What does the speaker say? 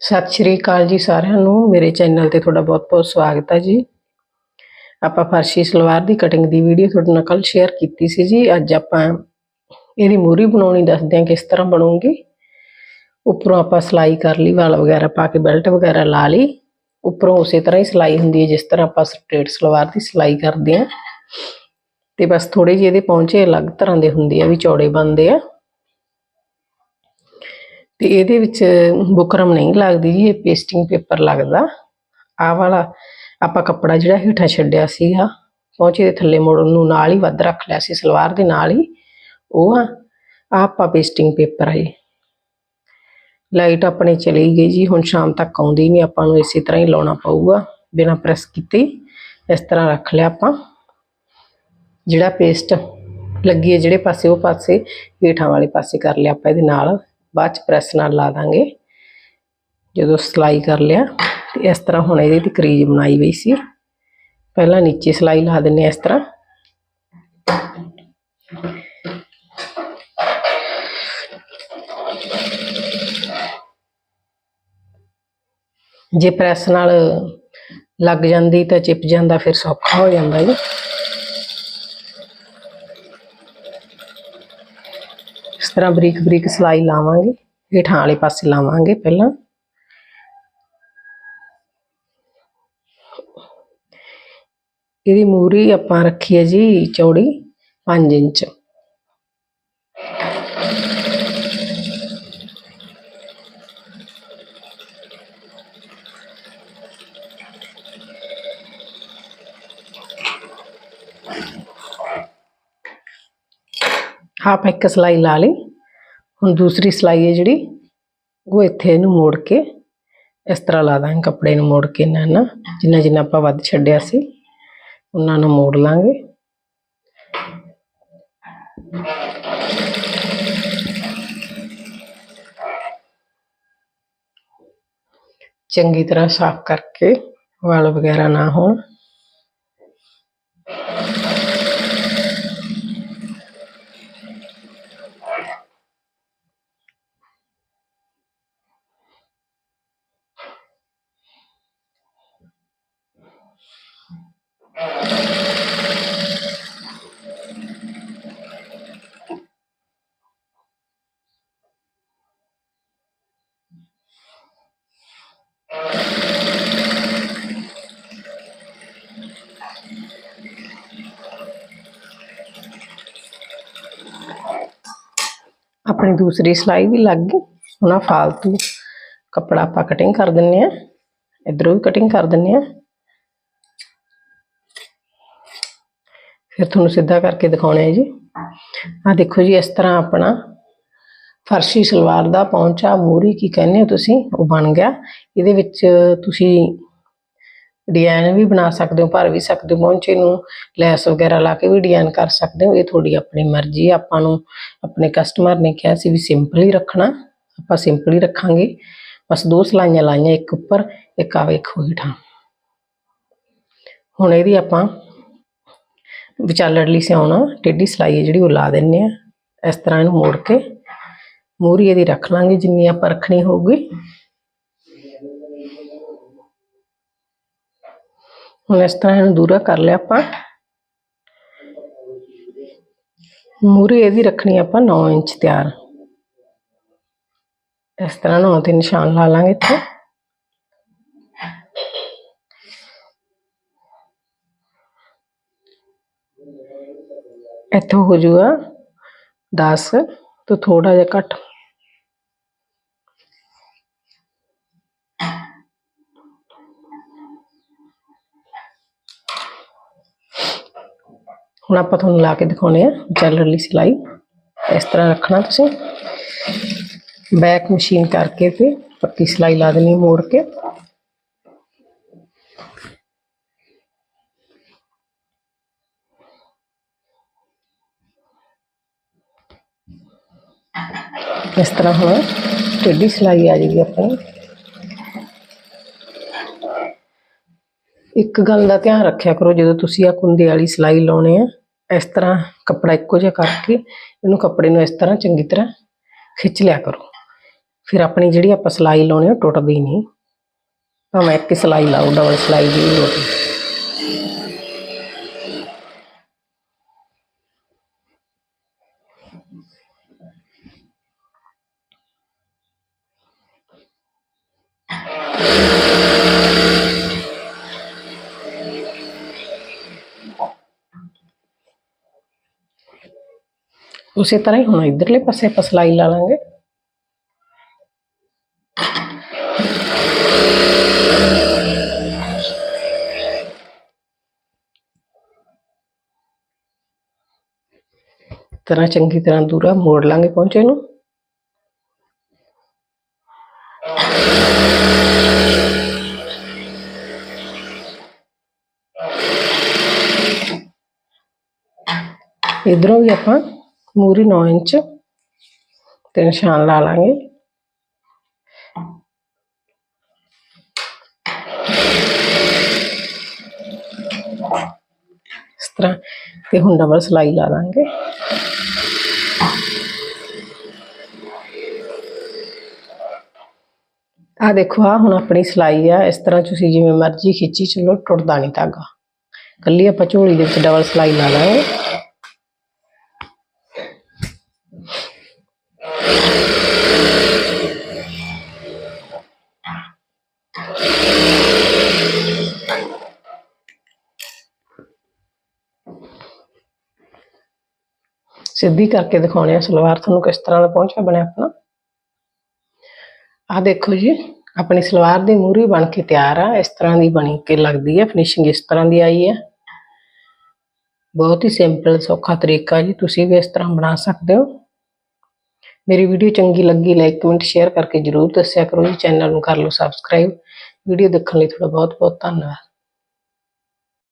ਸਤਿ ਸ਼੍ਰੀ ਅਕਾਲ ਜੀ ਸਾਰਿਆਂ ਨੂੰ। ਮੇਰੇ ਚੈਨਲ ਤੇ ਤੁਹਾਡਾ ਬਹੁਤ-ਬਹੁਤ ਸਵਾਗਤ ਹੈ ਜੀ। ਆਪਾਂ ਫਰਸ਼ੀ ਸਲਵਾਰ ਦੀ ਕਟਿੰਗ ਦੀ ਵੀਡੀਓ ਤੁਹਾਡੇ ਨਾਲ ਕੱਲ ਸ਼ੇਅਰ ਕੀਤੀ ਸੀ ਜੀ। ਅੱਜ ਆਪਾਂ ਇਹਦੀ ਮੂਰੀ ਬਣਾਉਣੀ, ਦੱਸਦੇ ਹਾਂ ਕਿਸ ਤਰ੍ਹਾਂ ਬਣੂਗੀ। ਉੱਪਰੋਂ ਆਪਾਂ ਸਿਲਾਈ ਕਰ ਲਈ, ਵਾਲ ਵਗੈਰਾ ਪਾ ਕੇ ਬੈਲਟ ਵਗੈਰਾ ਲਾ ਲਈ। ਉੱਪਰੋਂ ਉਸੇ ਤਰ੍ਹਾਂ ਹੀ ਸਿਲਾਈ ਹੁੰਦੀ ਹੈ, ਜਿਸ ਤਰ੍ਹਾਂ ਆਪਾਂ ਸਟ੍ਰੇਟ ਸਲਵਾਰ ਦੀ ਸਿਲਾਈ ਕਰਦੇ ਹਾਂ। ਤੇ ਬਸ ਥੋੜੇ ਜਿਹੇ ਇਹਦੇ ਪਹੁੰਚੇ ਅਲੱਗ ਤਰ੍ਹਾਂ ਦੇ ਹੁੰਦੇ ਆ, ਵੀ ਚੌੜੇ ਬਣਦੇ ਆ। ਤੇ ਇਹਦੇ ਵਿੱਚ ਬੁਕਰਮ ਨਹੀਂ ਲੱਗਦੀ ਜੀ, ਇਹ ਪੇਸਟਿੰਗ ਪੇਪਰ ਲੱਗਦਾ। ਆਹ ਵਾਲਾ ਆਪਾਂ ਕੱਪੜਾ ਜਿਹੜਾ ਹੇਠਾਂ ਛੱਡਿਆ ਸੀਗਾ ਪਹੁੰਚੇ ਦੇ ਥੱਲੇ ਮੋੜਨ ਨੂੰ ਨਾਲ ਹੀ ਵੱਧ ਰੱਖ ਲਿਆ ਸੀ, ਸਲਵਾਰ ਦੇ ਨਾਲ ਹੀ। ਉਹ ਆ, ਆਹ ਆਪਾਂ ਪੇਸਟਿੰਗ ਪੇਪਰ ਹੈ ਲਾਈਟ ਆਪਣੇ ਚਲੀ ਗਈ ਜੀ, ਹੁਣ ਸ਼ਾਮ ਤੱਕ ਆਉਂਦੀ ਨਹੀਂ, ਆਪਾਂ ਨੂੰ ਇਸੇ ਤਰ੍ਹਾਂ ਹੀ ਲਾਉਣਾ ਪਊਗਾ, ਬਿਨਾਂ ਪ੍ਰੈਸ ਕੀਤੇ। ਇਸ ਤਰ੍ਹਾਂ ਰੱਖ ਲਿਆ ਆਪਾਂ। ਜਿਹੜਾ ਪੇਸਟ ਲੱਗੀ ਹੈ, ਜਿਹੜੇ ਪਾਸੇ ਉਹ ਪਾਸੇ, ਹੇਠਾਂ ਵਾਲੇ ਪਾਸੇ ਕਰ ਲਿਆ ਆਪਾਂ ਇਹਦੇ ਨਾਲ। ਬਾਅਦ ਚ ਪ੍ਰੈਸ ਨਾਲ ਲਾ ਦਾਂਗੇ। ਜਦੋਂ ਸਿਲਾਈ ਕਰ ਲਿਆ, ਤੇ ਇਸ ਤਰ੍ਹਾਂ ਹੁਣ ਇਹਦੀ ਤੇ ਕਰੀਜ਼ ਬਣਾਈ ਹੋਈ ਸੀ। ਪਹਿਲਾਂ ਨੀਚੇ ਸਿਲਾਈ ਲਾ ਦਿੰਨੇ ਇਸ ਤਰ੍ਹਾਂ। ਜੇ ਪ੍ਰੈਸ ਨਾਲ ਲੱਗ ਜਾਂਦੀ ਤਾਂ ਚਿਪ ਜਾਂਦਾ, ਫਿਰ ਸੌਖਾ ਹੋ ਜਾਂਦਾ ਜੀ। ਇਸ ਤਰ੍ਹਾਂ ਬਰੀਕ ਬਰੀਕ ਸਿਲਾਈ ਲਾਵਾਂਗੇ, ਹੇਠਾਂ ਵਾਲੇ ਪਾਸੇ ਲਾਵਾਂਗੇ ਪਹਿਲਾਂ। ਇਹਦੀ ਮੂਰੀ ਆਪਾਂ ਰੱਖੀ ਹੈ ਜੀ ਚੌੜੀ 5 ਇੰਚ। ਆਪਾਂ ਇੱਕ ਸਿਲਾਈ ਲਾ ਲਈ। ਹੁਣ ਦੂਸਰੀ ਸਿਲਾਈ ਹੈ ਜਿਹੜੀ, ਉਹ ਇੱਥੇ ਇਹਨੂੰ ਮੋੜ ਕੇ ਇਸ ਤਰ੍ਹਾਂ ਲਾ ਦਾਂਗੇ, ਕੱਪੜੇ ਨੂੰ ਮੋੜ ਕੇ ਨਾ ਨਾ ਜਿੰਨਾ ਜਿੰਨਾ ਆਪਾਂ ਵੱਧ ਛੱਡਿਆ ਸੀ, ਉਹਨਾਂ ਨੂੰ ਮੋੜ ਲਾਂਗੇ। ਚੰਗੀ ਤਰ੍ਹਾਂ ਸਾਫ਼ ਕਰਕੇ ਵਾਲ ਵਗੈਰਾ ਨਾ ਹੋਣ। ਆਪਣੀ ਦੂਸਰੀ ਸਿਲਾਈ ਵੀ ਲੱਗ ਗਈ। ਹੁਣ ਆਹ ਫਾਲਤੂ ਕੱਪੜਾ ਆਪਾਂ ਕਟਿੰਗ ਕਰ ਦਿੰਨੇ ਆ। ਇਧਰੋਂ ਵੀ ਕਟਿੰਗ ਕਰ ਦਿੰਨੇ ਆ। ਫਿਰ ਤੁਹਾਨੂੰ ਸਿੱਧਾ ਕਰਕੇ ਦਿਖਾਉਣਾ ਹੈ ਜੀ। ਆ ਦੇਖੋ ਜੀ, ਇਸ ਤਰ੍ਹਾਂ ਆਪਣਾ ਫਰਸ਼ੀ ਸਲਵਾਰ ਦਾ ਪੌਂਚਾ, ਮੂਰੀ ਕੀ ਕਹਿੰਦੇ ਹੋ ਤੁਸੀਂ, ਉਹ ਬਣ ਗਿਆ। ਇਹਦੇ ਵਿੱਚ ਤੁਸੀਂ ਡਿਜ਼ਾਈਨ ਵੀ ਬਣਾ ਸਕਦੇ ਹੋ, ਭਰ ਵੀ ਸਕਦੇ ਹੋ, ਪੌਂਚੇ ਨੂੰ ਲੈਸ ਵਗੈਰਾ ਲਾ ਕੇ ਵੀ ਡਿਜ਼ਾਈਨ ਕਰ ਸਕਦੇ ਹੋ। ਇਹ ਤੁਹਾਡੀ ਆਪਣੀ ਮਰਜ਼ੀ ਆਪਾਂ ਨੂੰ ਆਪਣੇ ਕਸਟਮਰ ਨੇ ਕਿਹਾ ਸੀ ਵੀ ਸਿੰਪਲ ਹੀ ਰੱਖਣਾ, ਆਪਾਂ ਸਿੰਪਲ ਹੀ ਰੱਖਾਂਗੇ। ਬਸ ਦੋ ਸਲਾਈਆਂ ਲਾਈਆਂ, ਇੱਕ ਉੱਪਰ, ਇੱਕ ਆਵੇ ਵੇਖੋ ਹੇਠਾਂ। ਹੁਣ ਇਹਦੀ ਆਪਾਂ ਵਿਚਾਲੜਲੀ ਸਿਆਉਣਾ ਟੇਢੀ ਸਲਾਈ ਹੈ ਜਿਹੜੀ ਉਹ ਲਾ ਦਿੰਨੇ ਆ। ਇਸ ਤਰ੍ਹਾਂ ਇਹਨੂੰ ਮੋੜ ਕੇ ਮੂਰੀ ਇਹਦੀ ਰੱਖ ਲਾਂਗੇ, ਜਿੰਨੀ ਆਪਾਂ ਰੱਖਣੀ ਹੋਊਗੀ। ਹੁਣ ਇਸ ਤਰ੍ਹਾਂ ਇਹਨੂੰ ਦੂਰਾ ਕਰ ਲਿਆ ਆਪਾਂ। ਮੂਰੀ ਇਹਦੀ ਰੱਖਣੀ ਆਪਾਂ 9 ਇੰਚ ਤਿਆਰ। ਇਸ ਤਰ੍ਹਾਂ 9 ਤੇ ਨਿਸ਼ਾਨ ਲਾ ਲਾਂਗੇ ਇੱਥੇ। ਇੱਥੋਂ ਹੋ ਜਾਊਗਾ 10 ਤੋਂ ਥੋੜਾ ਜਿਹਾ ਘੱਟ ਹੁਣ ਆਪਾਂ ਤੁਹਾਨੂੰ ਲਾ ਕੇ ਦਿਖਾਉਣੇ ਆ ਚੱਲਰਲੀ ਸਿਲਾਈ ਇਸ ਤਰ੍ਹਾਂ ਰੱਖਣਾ ਤੁਸੀਂ ਬੈਕ ਮਸ਼ੀਨ ਕਰਕੇ ਤੇ ਪੱਕੀ ਸਿਲਾਈ ਲਾ ਦੇਣੀ ਮੋੜ ਕੇ ਇਸ ਤਰ੍ਹਾਂ ਹੁਣ? ਟੇਢੀ ਸਿਲਾਈ ਆ ਜਾਏਗੀ ਆਪਣੀ ਇੱਕ ਗੱਲ ਦਾ ਧਿਆਨ ਰੱਖਿਆ ਕਰੋ, ਜਦੋਂ ਤੁਸੀਂ ਆ ਕੁੰਦੇ ਵਾਲੀ ਸਿਲਾਈ ਲਾਉਣੇ ਆ, ਇਸ ਤਰ੍ਹਾਂ ਕੱਪੜਾ ਇੱਕੋ ਜਿਹਾ ਕਰਕੇ ਇਹਨੂੰ ਕੱਪੜੇ ਨੂੰ ਇਸ ਤਰ੍ਹਾਂ ਚੰਗੀ ਤਰ੍ਹਾਂ ਖਿੱਚ ਲਿਆ ਕਰੋ। ਫਿਰ ਆਪਣੀ ਜਿਹੜੀ ਆਪਾਂ ਸਲਾਈ ਲਾਉਣੀ ਉਹ ਟੁੱਟਦੀ ਨਹੀਂ। ਭਾਵੇਂ ਇੱਕ ਹੀ ਸਲਾਈ ਲਾਓ, ਡਬਲ ਸਲਾਈ ਦੀ ਲੋੜ ਨਹੀਂ। ਉਸੇ ਤਰ੍ਹਾਂ ਹੀ ਹੁਣ ਇਧਰਲੇ ਪਾਸੇ ਆਪਾਂ ਸਲਾਈ ਲਾ ਲਾਂਗੇ ਤਰ੍ਹਾਂ ਚੰਗੀ ਤਰ੍ਹਾਂ ਦੂਰਾ ਮੋੜ ਲਾਂਗੇ ਪਹੁੰਚੇ ਨੂੰ ਇਧਰੋਂ ਵੀ ਆਪਾਂ ਮੂਰੀ 9 ਇੰਚ ਤੇ ਨਿਸ਼ਾਨ ਲਾ ਲਾਂਗੇ ਇਸ ਤਰ੍ਹਾਂ ਤੇ ਹੁਣ ਡਬਲ ਸਲਾਈ ਲਾ ਦਾਂਗੇ ਆ ਦੇਖੋ ਆ ਹੁਣ ਆਪਣੀ ਸਲਾਈ ਆ ਇਸ ਤਰ੍ਹਾਂ ਤੁਸੀਂ ਜਿਵੇਂ ਮਰਜ਼ੀ ਖਿੱਚੀ ਚਲੋ ਟੁੱਟਦਾ ਨਹੀਂ ਧਾਗਾ ਕੱਲੀ ਆਪਾਂ ਝੋਲੀ ਦੇ ਵਿੱਚ ਡਬਲ ਸਲਾਈ ਲਾ ਲਾਂਗੇ ਸਿੱਧੀ ਕਰਕੇ ਦਿਖਾਉਣੇ ਆ, ਸਲਵਾਰ ਤੁਹਾਨੂੰ ਕਿਸ ਤਰ੍ਹਾਂ ਦਾ ਪਹੁੰਚਾ ਬਣਿਆ ਆਪਣਾ। ਆਹ ਦੇਖੋ ਜੀ, ਆਪਣੀ ਸਲਵਾਰ ਦੀ ਮੂਰੀ ਬਣ ਕੇ ਤਿਆਰ ਆ, ਇਸ ਤਰ੍ਹਾਂ ਦੀ ਬਣੀ ਕੇ ਲੱਗਦੀ ਹੈ ਫਿਨਿਸ਼ਿੰਗ ਇਸ ਤਰ੍ਹਾਂ ਦੀ ਆਈ ਹੈ ਬਹੁਤ ਹੀ ਸਿੰਪਲ ਸੌਖਾ ਤਰੀਕਾ ਜੀ, ਤੁਸੀਂ ਵੀ ਇਸ ਤਰ੍ਹਾਂ ਬਣਾ ਸਕਦੇ ਹੋ। ਮੇਰੀ ਵੀਡੀਓ ਚੰਗੀ ਲੱਗੀ ਲਾਈਕ ਕਮੈਂਟ ਸ਼ੇਅਰ ਕਰਕੇ ਜਰੂਰ ਦੱਸਿਆ ਕਰੋ ਜੀ, ਚੈਨਲ ਨੂੰ ਕਰ ਲਓ ਸਬਸਕ੍ਰਾਈਬ ਵੀਡੀਓ ਦੇਖਣ ਲਈ ਤੁਹਾਡਾ ਬਹੁਤ ਬਹੁਤ ਧੰਨਵਾਦ।